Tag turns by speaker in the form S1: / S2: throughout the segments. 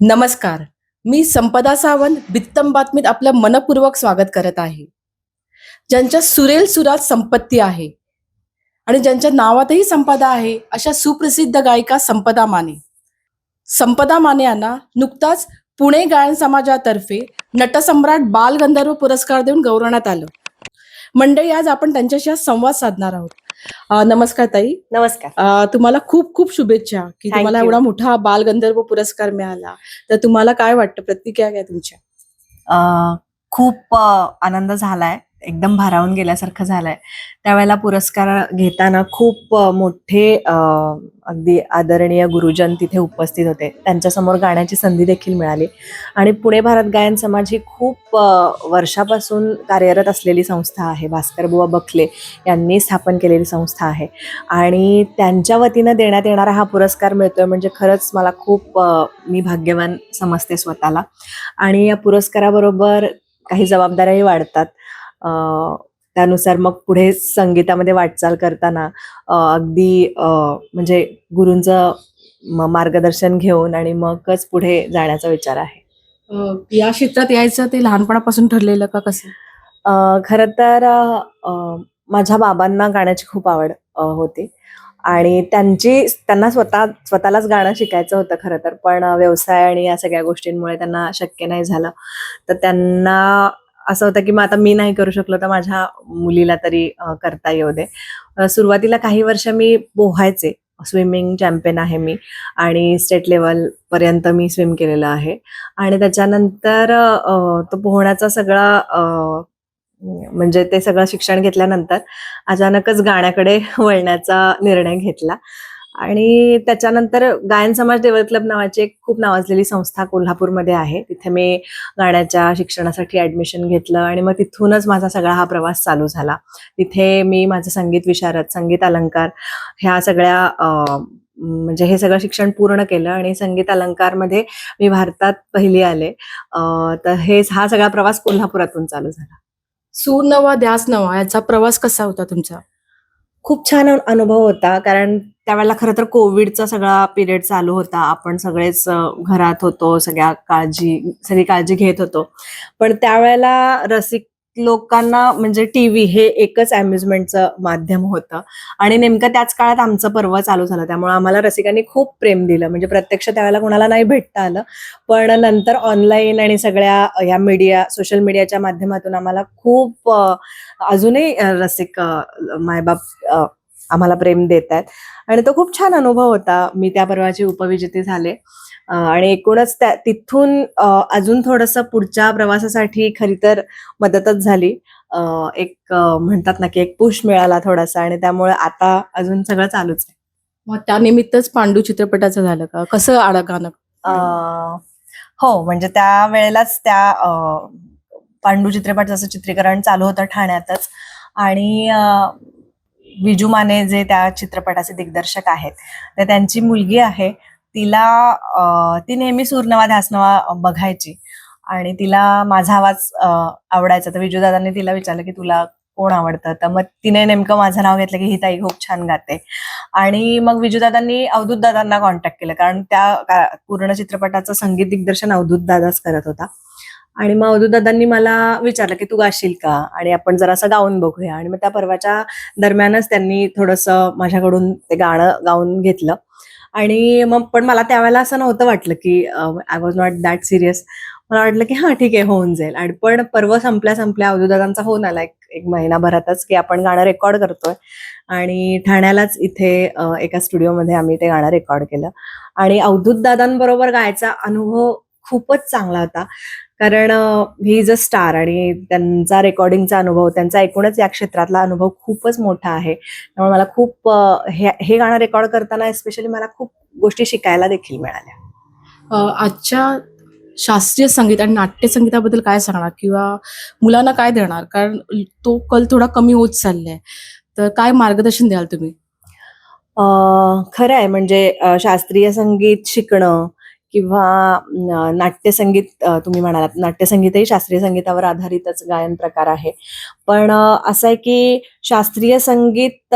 S1: नमस्कार. मी संपदा सावंत बित्तम बातमीत आपलं मनपूर्वक स्वागत करत आहे. ज्यांच्या सुरेल सुरात संपत्ती आहे आणि ज्यांच्या नावातही संपदा आहे अशा सुप्रसिद्ध गायिका संपदा माने. संपदा माने यांना नुकताच पुणे गायन समाजातर्फे नटसम्राट बालगंधर्व पुरस्कार देऊन गौरवण्यात आलं. मंडळी आज आपण त्यांच्याशी संवाद साधणार आहोत. नमस्कार ताई.
S2: नमस्कार.
S1: तुम्हाला खूप खूप शुभेच्छा की तुम्हाला. एवढा मोठा बालगंधर्व पुरस्कार मिळाला. तर तुम्हाला काय वाटतं? प्रतिक्रिया काय तुमच्या?
S2: खूप आनंद झालाय. एकदम भारावून गेल्यासारखं झालंय. त्यावेळेला पुरस्कार घेताना खूप मोठे अगदी आदरणीय गुरुजन तिथे उपस्थित होते. त्यांच्यासमोर गाण्याची संधी देखील मिळाली. आणि पुणे भारत गायन समाज ही खूप वर्षापासून कार्यरत असलेली संस्था आहे. भास्करबुवा बखले यांनी स्थापन केलेली संस्था आहे. आणि त्यांच्या वतीनं देण्यात येणारा हा पुरस्कार मिळतोय म्हणजे खरंच मला खूप मी भाग्यवान समजते स्वतःला. आणि या पुरस्काराबरोबर काही जबाबदाऱ्याही वाढतात. त्यानुसार मग पुढे संगीतामध्ये वाटचाल करताना अगदी म्हणजे गुरूंचं मार्गदर्शन घेऊन आणि मगच पुढे जाण्याचा विचार आहे.
S1: या क्षेत्रात यायचं ते लहानपणापासून ठरलेलं का कसं?
S2: खरं तर माझ्या बाबांना गाण्याची खूप आवड होती. आणि त्यांची त्यांना स्वतः स्वतःलाच गाणं शिकायचं होतं खरं तर. पण व्यवसाय आणि या सगळ्या गोष्टींमुळे त्यांना शक्य नाही झालं. तर त्यांना असं होतं की मग आता मी नाही करू शकलो तर माझ्या मुलीला तरी करता येऊ दे. सुरुवातीला काही वर्ष मी पोहायचे. स्विमिंग चॅम्पियन आहे मी आणि स्टेट लेवल पर्यंत मी स्विम केलेलं आहे. आणि त्याच्यानंतर तो पोहण्याचा सगळा म्हणजे ते सगळं शिक्षण घेतल्यानंतर अचानकच गाण्याकडे वळण्याचा निर्णय घेतला. आणि त्याच्यानंतर गायन समाज डेव्हलप क्लब नावाची एक खूप नावाजलेली संस्था कोल्हापूरमध्ये आहे. तिथे मी गाण्याच्या शिक्षणासाठी ऍडमिशन घेतलं आणि मग तिथूनच माझा सगळा हा प्रवास चालू झाला. तिथे मी माझं संगीत विशारद संगीत अलंकार ह्या सगळ्या म्हणजे हे सगळं शिक्षण पूर्ण केलं आणि संगीत अलंकारमध्ये मी भारतात पहिली आले. तर हे हा सगळा प्रवास कोल्हापुरातून चालू झाला.
S1: सूर नवा द्यास नवा याचा प्रवास कसा होता तुमचा?
S2: खूप छान अनुभव होता कारण त्यावेळेला खरं तर कोविडचा सगळा पिरियड चालू होता. आपण सगळेच घरात होतो सगळ्या काळजी सगळी काळजी घेत होतो. पण त्यावेळेला रसिक लोकांना म्हणजे टीव्ही हे एकच अम्युजमेंटचं माध्यम होतं. आणि नेमकं त्याच काळात आमचं पर्व चालू झालं. त्यामुळे आम्हाला रसिकांनी खूप प्रेम दिलं. म्हणजे प्रत्यक्ष त्यावेळेला कोणाला नाही भेटता आलं. पण नंतर ऑनलाईन आणि सगळ्या ह्या मीडिया सोशल मीडियाच्या माध्यमातून आम्हाला खूप अजूनही रसिक मायबाप आम्हाला प्रेम देत आहेत आणि तो खूप छान अनुभव होता. मी त्या पर्वाची उपविजेते झाले. आणि एकूणच त्या तिथून अजून थोडंसं पुढच्या प्रवासासाठी खरी तर मदतच झाली. एक म्हणतात ना की एक पुश मिळाला थोडासा आणि त्यामुळे आता अजून सगळं चालूच आहे.
S1: मग त्यानिमित्तच पांडू चित्रपटाचं झालं का? कसं आड गाणं
S2: हो म्हणजे त्या वेळेलाच त्या पांडू चित्रपटाचं चित्रीकरण चालू होतं ठाण्यातच. आणि विजू माने जे त्या चित्रपटाचे दिग्दर्शक आहेत तर त्यांची मुलगी आहे तिला ती नेहमी सूरनवा ध्यासनवा बघायची. आणि तिला माझा आवाज आवडायचा. तर विजूदादांनी तिला विचारलं की तुला कोण आवडतं? तर मग तिने नेमकं माझं नाव घेतलं की ही ताई खूप छान गाते. आणि मग विजूदादांनी अवधूत दादांना कॉन्टॅक्ट केलं. कारण त्या पूर्ण चित्रपटाचं संगीत दिग्दर्शन अवधूत दादाच करत होता. आणि मग अवधूदादांनी मला विचारलं की तू गाशील का? आणि आपण जरासं गाऊन बघूया. आणि मग त्या पर्वाच्या दरम्यानच त्यांनी थोडंसं माझ्याकडून ते गाणं गाऊन घेतलं. आणि मग पण मला त्यावेळेला असं नव्हतं वाटलं की I was not that serious मला वाटलं की हा ठीक आहे होऊन जाईल. आणि पण पर्व संपल्या संपल्या अवधूदादांचा होऊन आला एक एक महिनाभरातच की आपण गाणं रेकॉर्ड करतोय. आणि ठाण्यालाच इथे एका स्टुडिओमध्ये आम्ही ते गाणं रेकॉर्ड केलं. आणि अवधूत दादांबरोबर गायचा अनुभव खूपच चांगला होता. कारण ही इज अ स्टार आणि त्यांचा रेकॉर्डिंगचा अनुभव त्यांचा एकूणच या क्षेत्रातला अनुभव खूपच मोठा आहे. त्यामुळे मला खूप हे हे गाणं रेकॉर्ड करताना एस्पेशली मला खूप गोष्टी शिकायला देखील मिळाल्या.
S1: आजच्या शास्त्रीय संगीत आणि नाट्य संगीताबद्दल काय सांगणार? किंवा मुलांना काय देणार? कारण तो कल थोडा कमी होत चाललाय. तर काय मार्गदर्शन द्याल तुम्ही?
S2: खरं आहे म्हणजे शास्त्रीय संगीत शिकणं किंवा नाट्यसंगीत तुम्ही म्हणालात नाट्यसंगीतही शास्त्रीय संगीतावर आधारितच गायन प्रकार आहे. पण असं आहे की शास्त्रीय संगीत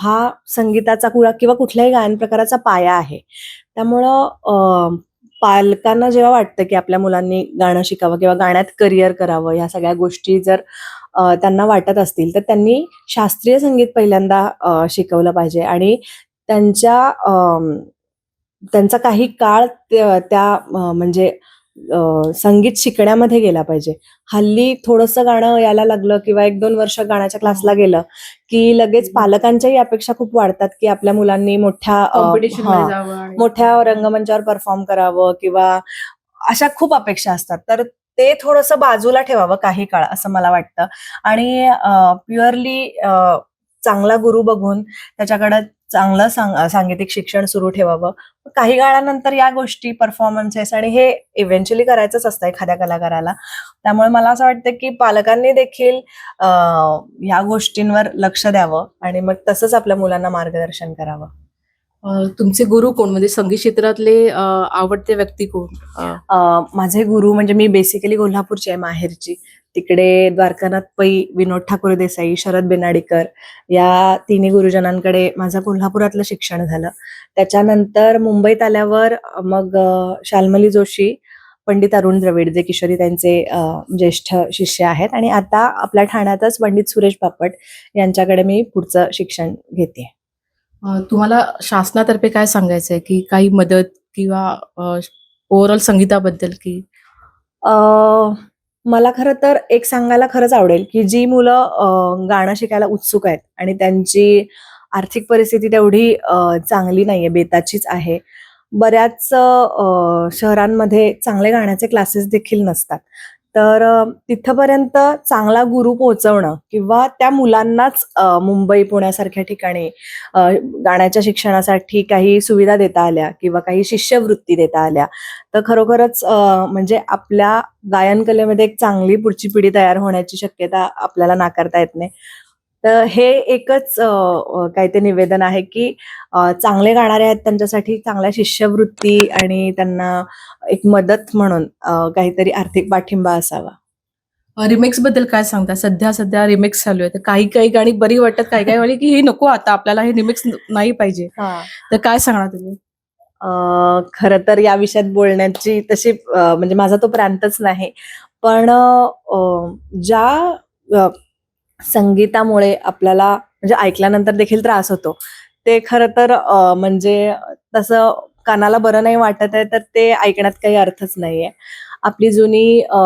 S2: हा संगीताचा कुळा किंवा कुठल्याही गायन प्रकाराचा पाया आहे. त्यामुळं पालकांना जेव्हा वाटतं की आपल्या मुलांनी गाणं शिकावं किंवा गाण्यात करिअर करावं ह्या सगळ्या गोष्टी जर त्यांना वाटत असतील तर त्यांनी शास्त्रीय संगीत पहिल्यांदा शिकवलं पाहिजे. आणि त्यांच्या त्यांचा काही काळ त्या म्हणजे संगीत शिकण्यामध्ये गेला पाहिजे. हल्ली थोडंसं गाणं यायला लागलं किंवा एक दोन वर्ष गाण्याच्या क्लासला गेलं की लगेच पालकांच्याही अपेक्षा खूप वाढतात की आपल्या मुलांनी मोठ्या
S1: कॉम्पिटिशन
S2: हा, मोठ्या रंगमंचावर परफॉर्म करावं किंवा अशा खूप अपेक्षा असतात. तर ते थोडंसं बाजूला ठेवावं काही काळ असं मला वाटतं. आणि प्युअरली चांगला गुरु बघून त्याच्याकडे चांगलं सांग सांगीतिक शिक्षण सुरू ठेवावं. काही काळानंतर या गोष्टी परफॉर्मन्सेस आणि हे इव्हेंच्युअली करायचंच असतं एखाद्या कलाकाराला. त्यामुळे मला असं वाटतं की पालकांनी देखील ह्या गोष्टींवर लक्ष द्यावं आणि मग तसंच आपल्या मुलांना मार्गदर्शन करावं.
S1: तुमचे गुरु कोण? म्हणजे संगीत क्षेत्रातले आवडते व्यक्ती कोण?
S2: माझे गुरु म्हणजे मी बेसिकली कोल्हापूरची आहे माहेरची. तिकडे द्वारकानाथ पै विनोद ठाकूर देसाई शरद बेनाडीकर या तिन्ही गुरुजनांकडे माझं कोल्हापुरातलं शिक्षण झालं. त्याच्यानंतर मुंबईत आल्यावर मग शालमली जोशी पंडित अरुण द्रविड जे किशोरी त्यांचे ज्येष्ठ शिष्य आहेत. आणि आता आपल्या ठाण्यातच पंडित सुरेश बापट यांच्याकडे मी पुढचं शिक्षण घेते.
S1: तुम्हाला शासनातर्फे काय सांगायचं आहे की काही मदत किंवा ओव्हरऑल संगीताबद्दल की?
S2: मला खरं तर एक सांगायला खरंच आवडेल की जी मुलं गाणं शिकायला उत्सुक आहेत आणि त्यांची आर्थिक परिस्थिती तेवढी चांगली नाहीये बेताचीच आहे. बऱ्याच शहरांमध्ये चांगले गाण्याचे क्लासेस देखील नसतात. तर तिथपर्यंत चांगला गुरु पोहोचवणं किंवा त्या मुलांनाच मुंबई पुण्यासारख्या ठिकाणी गाण्याच्या शिक्षणासाठी काही सुविधा देता आल्या किंवा काही शिष्यवृत्ती देता आल्या तर खरोखरच म्हणजे आपल्या गायन कलेमध्ये एक चांगली पुढची पिढी तयार होण्याची शक्यता आपल्याला नाकारता येत नाही. तर हे एकच काय ते निवेदन आहे की चांगले गाणारे आहेत त्यांच्यासाठी चांगल्या शिष्यवृत्ती आणि त्यांना एक मदत म्हणून काहीतरी आर्थिक पाठिंबा असावा.
S1: रिमेक्सबद्दल काय सांगता? सध्या सध्या रिमेक्स चालू आहे. तर काही काही गाणी बरी वाटतात काही काही वाली की हे नको आता आपल्याला हे रिमेक्स नाही पाहिजे. तर काय सांगणार तुम्ही?
S2: खरं तर या विषयात बोलण्याची तशी म्हणजे माझा तो प्रांतच नाही. पण ज्या संगीतामुळे आपल्याला म्हणजे ऐकल्यानंतर देखील त्रास होतो. ते खरं तर म्हणजे तसं कानाला बरं नाही वाटत आहे तर ते ऐकण्यात काही अर्थच नाहीये. आपली जुनी अ,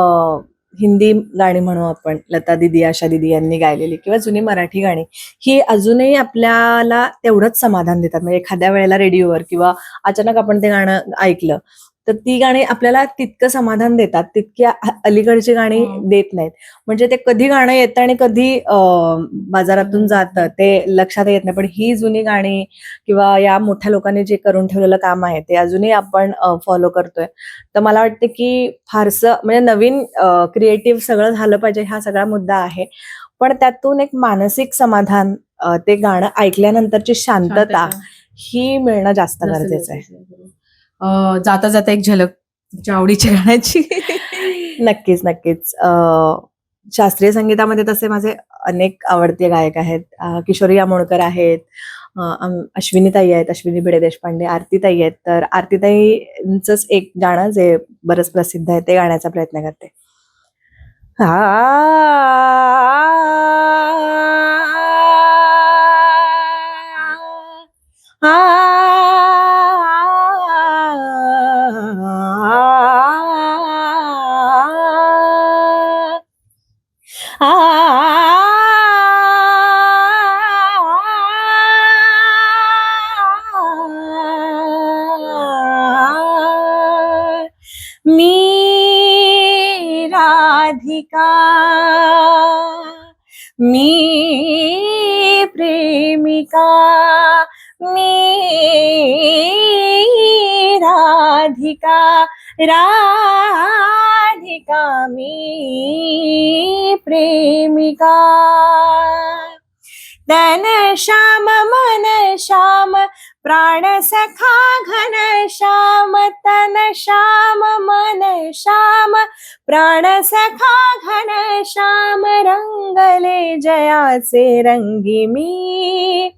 S2: हिंदी गाणी म्हणू आपण लता दिदी आशा दिदी यांनी गायलेली किंवा जुनी मराठी गाणी ही अजूनही आपल्याला तेवढंच समाधान देतात. म्हणजे एखाद्या वेळेला रेडिओवर किंवा अचानक आपण ते गाणं ऐकलं तर ती गाणी आपल्याला तितकं समाधान देतात तितकी अ- अलीकडची गाणी
S1: हं.
S2: देत नाहीत. म्हणजे ते कधी गाणं येतं आणि कधी बाजारातून जातं ते लक्षात येत नाही. पण ही जुनी गाणी किंवा या मोठ्या लोकांनी जे करून ठेवलेलं काम आहे ते अजूनही आपण फॉलो करतोय. तर मला वाटतं की फारसं म्हणजे नवीन क्रिएटिव्ह सगळं झालं पाहिजे हा सगळा मुद्दा आहे. पण त्यातून एक मानसिक समाधान ते गाणं ऐकल्यानंतरची शांतता. ही मिळणं जास्त गरजेचं आहे.
S1: जाता जाता एक झलक तुमच्या आवडीच्या गाण्याची.
S2: नक्कीच नक्कीच. शास्त्रीय संगीतामध्ये तसे माझे अनेक आवडते गायक आहेत. किशोरी आमोणकर आहेत. अश्विनीताई आहेत अश्विनी भिडे देशपांडे आरतीताई आहेत. तर आरतीताईंच एक गाणं जे बरंच प्रसिद्ध आहे ते गाण्याचा प्रयत्न करते. हा. राधिका मी प्रेमिका। मी राधिका। राधिका मी प्रेमिका। तन श्याम मन श्याम प्राण सखा घन श्याम तन श्याम मन श्याम प्राण सखा घन श्याम रंगले जयाचे रंगी मी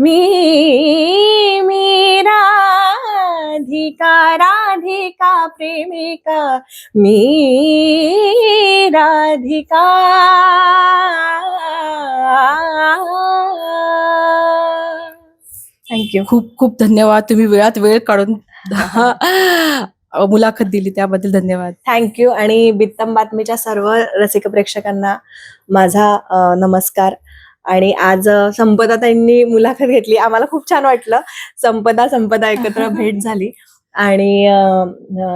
S2: मी मी राधिका राधिका प्रेमिका मी राधिका. थँक्यू
S1: खूप खूप धन्यवाद. तुम्ही वेळात वेळ काढून मुलाखत दिली त्याबद्दल धन्यवाद.
S2: थँक्यू आणि बित्तम बातमीच्या सर्व रसिक प्रेक्षकांना माझा नमस्कार. आणि आज संपदा त्यांनी मुलाखत घेतली. आम्हाला खूप छान वाटलं. संपदा संपदा एकत्र भेट झाली. आणि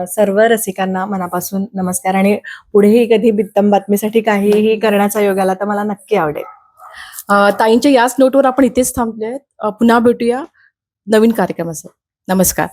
S2: सर्व रसिकांना मनापासून नमस्कार. आणि पुढेही कधी बित्तम बातमीसाठी काहीही करण्याचा योग आला तर मला नक्की आवडेल.
S1: ताईंच्या याच नोटवर आपण इथेच थांबले पुन्हा भेटूया. नवीन कार्यक्रमाचं नमस्कार.